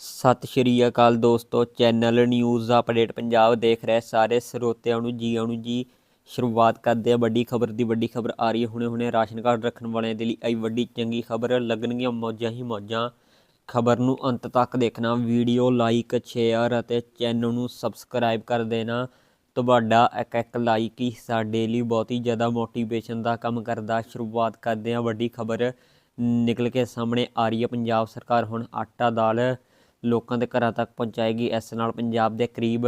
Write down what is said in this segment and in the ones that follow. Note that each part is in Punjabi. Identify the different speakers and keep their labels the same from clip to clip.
Speaker 1: ਸਤਿ ਸ਼੍ਰੀ ਅਕਾਲ ਦੋਸਤੋ, ਚੈਨਲ ਨਿਊਜ਼ ਅਪਡੇਟ ਪੰਜਾਬ ਦੇਖ ਰਹੇ ਸਾਰੇ ਸਰੋਤਿਆਂ ਨੂੰ ਜੀ ਆਇਆਂ ਜੀ। ਸ਼ੁਰੂਆਤ ਕਰਦੇ ਆ ਵੱਡੀ ਖਬਰ ਦੀ ਵੱਡੀ ਖਬਰ ਆ ਰਹੀ ਹੈ। ਹੁਣੇ ਹੁਣੇ ਰਾਸ਼ਨ ਕਾਰਡ ਰੱਖਣ ਵਾਲਿਆਂ ਦੇ ਲਈ ਆਈ ਵੱਡੀ ਚੰਗੀ ਖਬਰ, ਲੱਗਣਗੀਆਂ ਮੌਜਾਂ ਹੀ ਮੌਜਾਂ। ਖਬਰ ਨੂੰ ਅੰਤ ਤੱਕ ਦੇਖਣਾ, ਵੀਡੀਓ ਲਾਈਕ, ਸ਼ੇਅਰ ਅਤੇ ਚੈਨਲ ਨੂੰ ਸਬਸਕ੍ਰਾਈਬ ਕਰ ਦੇਣਾ। ਤੁਹਾਡਾ ਇੱਕ ਇੱਕ ਲਾਈਕ ਹੀ ਸਾਡੇ ਲਈ ਬਹੁਤ ਹੀ ਜ਼ਿਆਦਾ ਮੋਟੀਵੇਸ਼ਨ ਦਾ ਕੰਮ ਕਰਦਾ। ਸ਼ੁਰੂਆਤ ਕਰਦੇ ਆ ਵੱਡੀ ਖਬਰ ਨਿਕਲ ਕੇ ਸਾਹਮਣੇ ਆ ਰਹੀ ਹੈ। ਪੰਜਾਬ ਸਰਕਾਰ ਹੁਣ ਆਟਾ ਦਾਲ ਲੋਕਾਂ ਦੇ ਘਰਾਂ ਤੱਕ ਪਹੁੰਚਾਏਗੀ। ਇਸ ਨਾਲ ਪੰਜਾਬ ਦੇ ਕਰੀਬ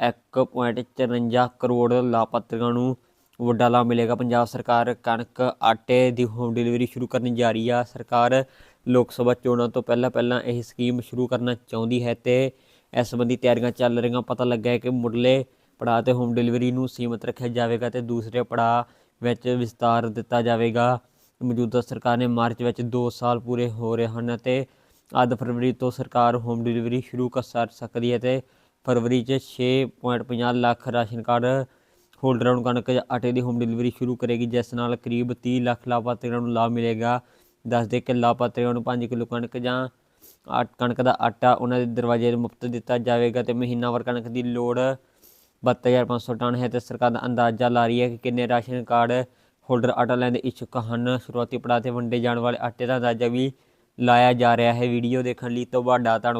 Speaker 1: 1.54 ਕਰੋੜ ਲਾਭਪਾਤਰੀਆਂ ਨੂੰ ਵੱਡਾ ਲਾਭ ਮਿਲੇਗਾ। ਪੰਜਾਬ ਸਰਕਾਰ ਕਣਕ, ਆਟੇ ਦੀ ਹੋਮ ਡਿਲੀਵਰੀ ਸ਼ੁਰੂ ਕਰਨ ਜਾ ਰਹੀ ਆ। ਸਰਕਾਰ ਲੋਕ ਸਭਾ ਚੋਣਾਂ ਤੋਂ ਪਹਿਲਾਂ ਪਹਿਲਾਂ ਇਹ ਸਕੀਮ ਸ਼ੁਰੂ ਕਰਨਾ ਚਾਹੁੰਦੀ ਹੈ ਤੇ ਇਸ ਸੰਬੰਧੀ ਤਿਆਰੀਆਂ ਚੱਲ ਰਹੀਆਂ। ਪਤਾ ਲੱਗਾ ਹੈ ਕਿ ਮੁੱਢਲੇ ਪੜਾਅ ਤੇ ਹੋਮ ਡਿਲੀਵਰੀ ਨੂੰ ਸੀਮਤ ਰੱਖਿਆ ਜਾਵੇਗਾ ਤੇ ਦੂਸਰੇ ਪੜਾਅ ਵਿੱਚ ਵਿਸਤਾਰ ਦਿੱਤਾ ਜਾਵੇਗਾ। ਮੌਜੂਦਾ ਸਰਕਾਰ ਨੇ ਮਾਰਚ ਵਿੱਚ 2 ਸਾਲ ਪੂਰੇ ਹੋ ਰਹੇ ਹਨ ਤੇ ਅੱਧ ਫਰਵਰੀ ਤੋਂ ਸਰਕਾਰ ਹੋਮ ਡਿਲੀਵਰੀ ਸ਼ੁਰੂ ਕਰ ਸਕਦੀ ਹੈ ਤੇ ਫਰਵਰੀ 'ਚ 6.50 ਲੱਖ ਰਾਸ਼ਨ ਕਾਰਡ ਹੋਲਡਰਾਂ ਨੂੰ ਕਣਕ ਜਾਂ ਆਟੇ ਦੀ ਹੋਮ ਡਿਲੀਵਰੀ ਸ਼ੁਰੂ ਕਰੇਗੀ, ਜਿਸ ਨਾਲ ਕਰੀਬ 30 ਲੱਖ ਲਾਭਪਾਤਰੀਆਂ ਨੂੰ ਲਾਭ ਮਿਲੇਗਾ। ਦੱਸਦੇ ਕਿ ਲਾਭਪਾਤਰੀਆਂ ਨੂੰ 5 ਕਿਲੋ ਕਣਕ ਜਾਂ ਆ- ਕਣਕ ਦਾ ਆਟਾ ਉਹਨਾਂ ਦੇ ਦਰਵਾਜ਼ੇ 'ਤੇ ਮੁਫਤ ਦਿੱਤਾ ਜਾਵੇਗਾ ਤੇ ਮਹੀਨਾਵਾਰ ਕਣਕ ਦੀ ਲੋੜ 72500 ਟਨ ਹੈ ਤੇ ਸਰਕਾਰ ਦਾ ਅੰਦਾਜ਼ਾ ਲਾ ਰਹੀ ਹੈ ਕਿ ਕਿੰਨੇ ਰਾਸ਼ਨ ਕਾਰਡ ਹੋਲਡਰ ਆਟਾ ਲੈਣ ਦੇ ਇੱਛੁਕ ਹਨ। ਸ਼ੁਰੂਆਤੀ ਪੜਾਅ ਤੇ ਵੰਡੇ ਜਾਣ ਵਾਲੇ ਆਟੇ ਦਾ ਅੰਦਾਜ਼ਾ ਵੀ ਲਾਇਆ ਜਾ ਰਿਹਾ ਹੈ ਵੀਡੀਓ ਦੇਖਣ ਲਈ ਤੁਹਾਡਾ ਧੰਨਵਾਦ